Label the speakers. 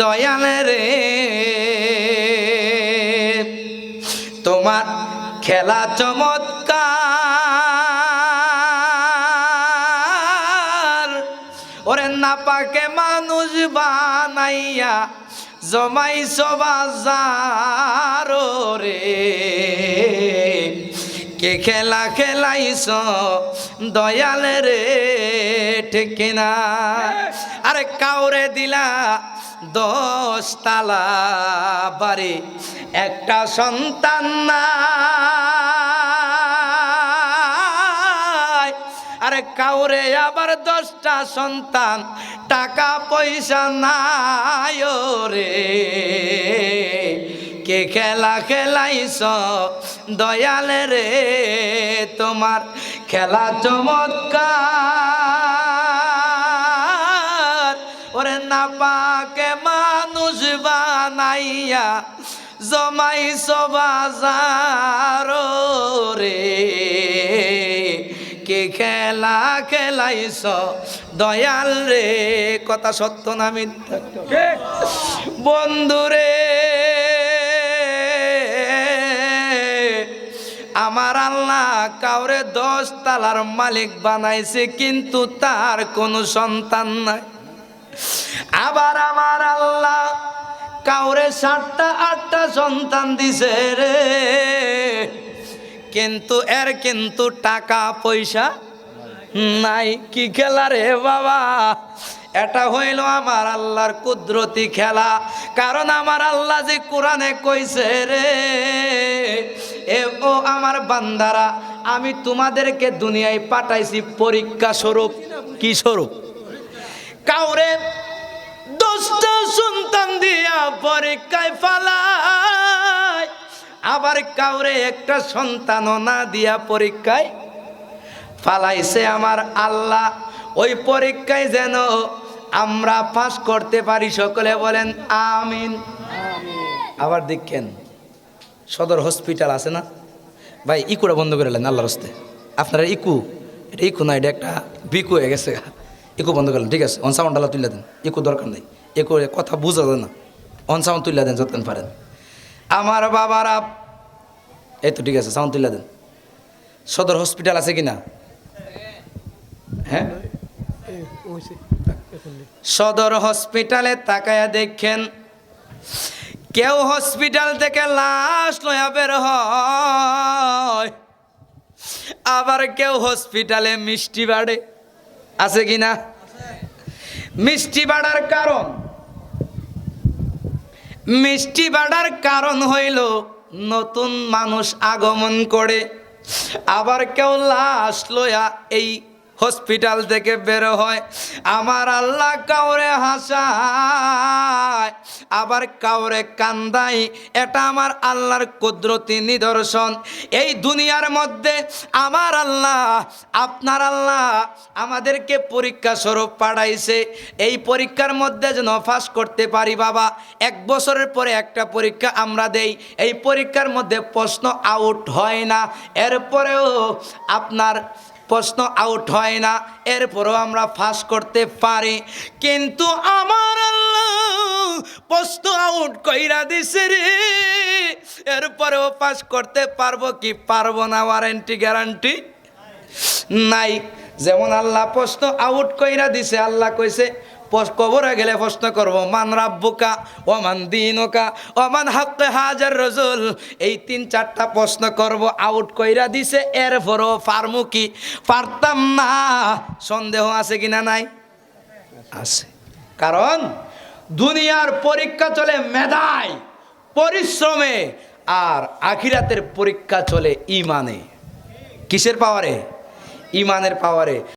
Speaker 1: দয়ালে রে। তোমার খেলা চমৎকার। ওরে না পাকে মানুষ বানাইয়া জমাই সবাজার রে। কে খেলা খেলাইছ দয়ালে রে, ঠিক না আরে কাউরে দিলা দশ তালা বাড়ি। একটা সন্তান নাই। আরে কাউরে আবার দশটা সন্তান, টাকা পয়সা নাই রে কে খেলা খেলাইছ দয়ালে রে তোমার? খেলা চমৎকার। না পাকে মানুষ বানাইয়া জমাই সবাজার রে। কে খেলা খেলাইছ? দয়াল রে, কথা সত্য না মিথ্যা? বন্ধুরে আমার আল্লাহ কাউরে দশ তালার মালিক বানাইছে, কিন্তু তার কোনো সন্তান নাই। আবার আমার আল্লাহ কাউরে সাতটা, আটটা সন্তান দিছে রে। কিন্তু এর কিন্তু টাকা পয়সা নাই। কি খেলা রে বাবা? এটা হইল আমার আল্লাহর কুদরতি খেলা। কারণ আমার আল্লাহ যে কোরআনে কইছে রে, এ ও আমার বান্দারা, আমি তোমাদেরকে দুনিয়ায় পাঠাইছি পরীক্ষা স্বরূপ। কি স্বরূপ? কাউরে দশটা সন্তান দিয়া পরীক্ষায় ফালায় আবার কাউরে একটা সন্তানও না দিয়া পরীক্ষায় ফালাইছে আমার আল্লাহ। ওই পরীক্ষায় যেন আমরা পাশ করতে পারি সকলে বলেন আমিন। আবার দেখেন সদর হসপিটাল আছে না? ভাই ইকুটা বন্ধ করে নেন আল্লাহর হস্তে আপনারা ইকু এটা ইকু না এটা একটা বিকু হয়ে গেছে। ইকু বন্ধ করলেন, ঠিক আছে? অন সাউন্ড আল্লাহ তুলে দেন ইকু দরকার নেই। ইকু কথা বুঝা যায় না। অন সাউন্ড তুলে দেন, যতক্ষণ পারেন। আমার বাবারা এই তো ঠিক আছে সাউন্ড তুলে দেন। সদর হসপিটাল আছে কি না হ্যাঁ? সদর হসপিটালে তাকায়া দেখেন, কেউ হসপিটাল থেকে লাশ লয়া বের হয়। আবার কেউ হসপিটালে মিষ্টি বাড়ে। আছে কি না মিষ্টি বাড়ার কারণ। মিষ্টি বাড়ার কারণ হইল নতুন মানুষ আগমন করে। আবার কেউ লাশ লয়া এই হসপিটাল থেকে বের হয়। আমার আল্লাহ কাউরে হাসায়, আবার কাউরে কান্দাই এটা আমার আল্লাহর কুদরতি নিদর্শন। এই দুনিয়ার মধ্যে আমার আল্লাহ, আপনার আল্লাহ আমাদেরকে পরীক্ষা স্বরূপ পাঠাইছে। এই পরীক্ষার মধ্যে যেন পাস করতে পারি বাবা, এক বছরের পরে একটা পরীক্ষা আমরা দেই। এই পরীক্ষার মধ্যে প্রশ্ন আউট হয় না। এরপরেও আপনার প্রশ্ন আউট হয় না। এরপরও আমরা ফাঁস করতে পারি। কিন্তু আমার আল্লাহ প্রশ্ন আউট কইরা দিছে রে। এরপরেও পাস করতে পারব কি পারব না ওয়ারেন্টি গ্যারান্টি নাই। যেমন আল্লাহ প্রশ্ন আউট কইরা দিছে, আল্লাহ কইছে কবরে গেলে প্রশ্ন করব, মান রাব্বুকা ওমান দিনকা ওমান হাক্কে হাজার রজুল? এই তিন চারটা প্রশ্ন করব, আউট কইরা দিছে এর এরপরও ফার্মু কি? পারতাম না। সন্দেহ আছে কিনা নাই? আছে। কারণ দুনিয়ার পরীক্ষা চলে মেধায়, পরিশ্রমে, আর আখিরাতের পরীক্ষা চলে ইমানে। কিসের পাওয়ারে? ইমানের পাওয়ারে।